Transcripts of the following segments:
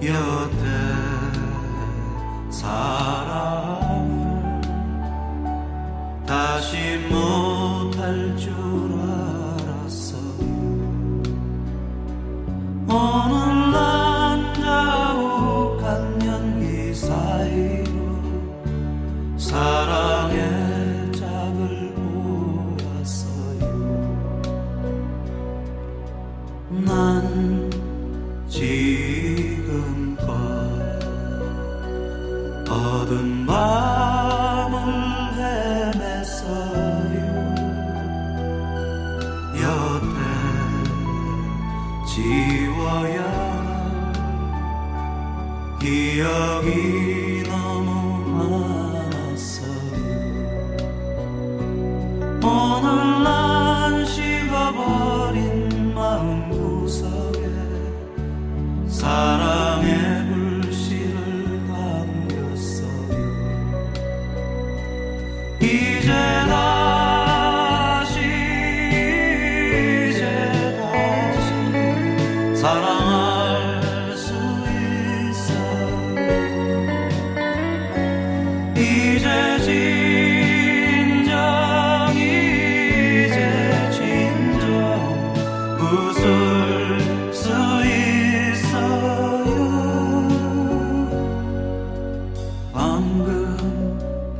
여태 사랑을 다시 못할 줄 알았 지워야 할 기억이 너무 많았어요. 오늘 난 식어버린 마음 구석에 사랑의 사랑할 수 있어요 이제 진정 이제 진정. 웃을 수 있어요 방금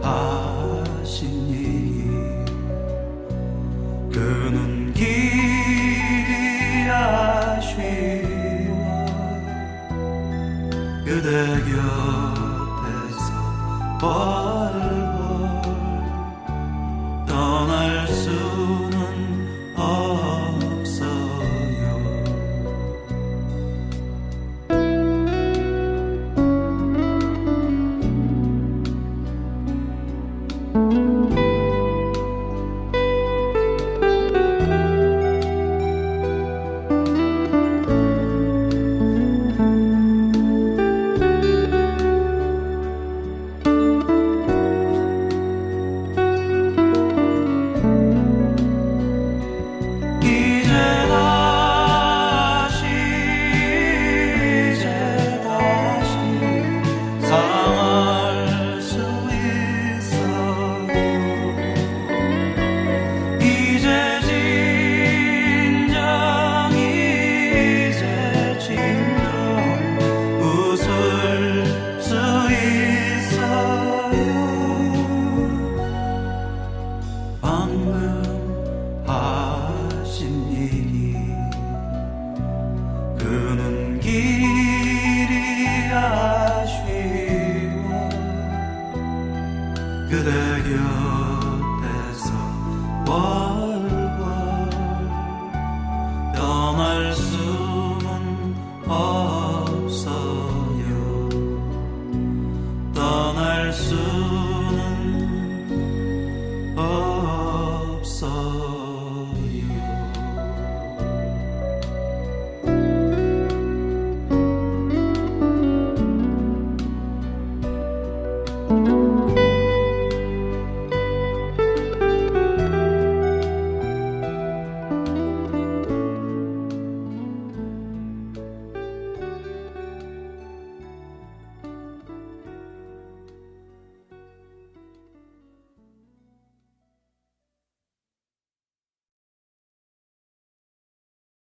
하신 얘기 그눈 그대 곁에서 벌벌 떠날 수 그대 곁에서